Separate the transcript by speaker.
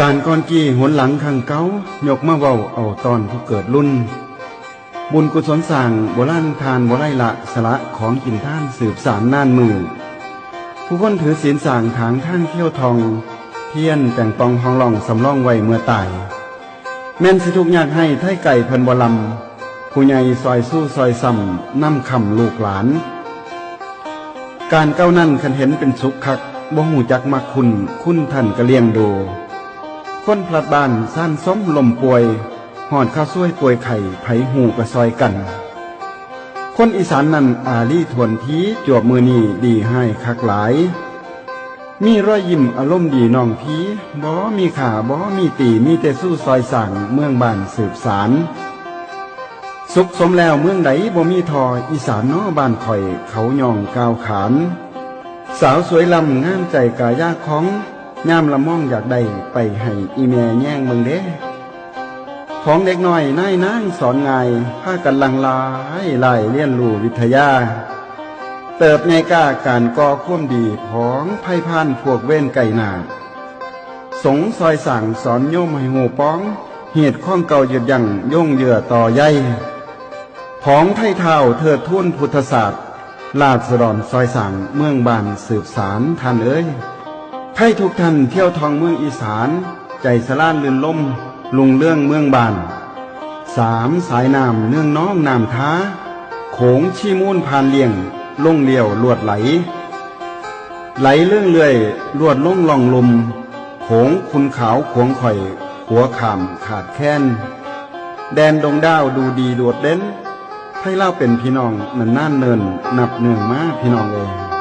Speaker 1: การก่อนกี้หนหลังข้างเก้ายกมาเว้าเอาตอนผู้เกิดรุ่น บุญกุศลสร้างโบราณทานโบไรละสละของกินท่านสืบสารน่านมือ ผู้คนถือศีลสร้างทางทางเที่ยวทอง เทียนแต่งปองห้องล่องสำรองไว้เมื่อตาย แม่นสิทุกอยากให้ไทยไก่เพิ่นบลำผู้ใหญ่ซอยสู้ซอยซ้ำนำคำลูกหลาน การเก้านั่นคันเห็นเป็นสุขคักบ่หูจักมักคุณ คุณท่านก็เลียงดู คนพลัดบ้านซ่านซ้อมลมป่วยหอดข้าวซ้วยป่วยไข่ไผหูกระซอยกัน คนอีสานนั่นอาลี่ทวนทีจวบมือนีดีให้คักหลาย มีรอยยิ้มอารมณ์ดีน้องพีบ่มีขาบ่มีตีมีแต่สู้ซอยสั่งเมืองบ้านสืบสาร สุขสมแล้วเมืองใดบ่มีทออีสานน้อบ้านข่อยเขาย่องก้าวขาน สาวสวยลำงามใจกายาของ ยามละม่องอยากได้ไปให้อีแม่แย่งมืองเด้ของเด็กน้อยน่ายนางสอนง่ายพากันลังลายไล่เรียนรู้วิทยา เติบไงกล้าการก่อควมดีของไพ่พันพวกเว้นไก่หนา สงซอยสั่งสอนโยมให้หูป้อง เหตุข้องเก่าหยุดยังย่งเหยื่อต่อใยของไทยเท่าเทิดทุ่นพุทธศาสตร์ลาดสรอนซอยสั่งเมืองบานสืบสารท่านเอ้ย ไทยทุกท่านเที่ยวทองเมืองอีสาน ใจสลานลื่นล่ม ลุงเรื่องเมืองบานสามสายน้ำเนื่องน้องน้ำท้า โขงชีมูนผ่านเลี่ยงลงเลียวลวดไหล ไหลเรื่องเลื่อยลวดล่องล่องลมโขงคุณขาวขวงข่อย หัวขามขาดแค้น แดนดงดาวดูดีโดดเด่นให้เล่าเป็นพี่น้องนันน่านเนินนับเนืองมาพี่น้องเอง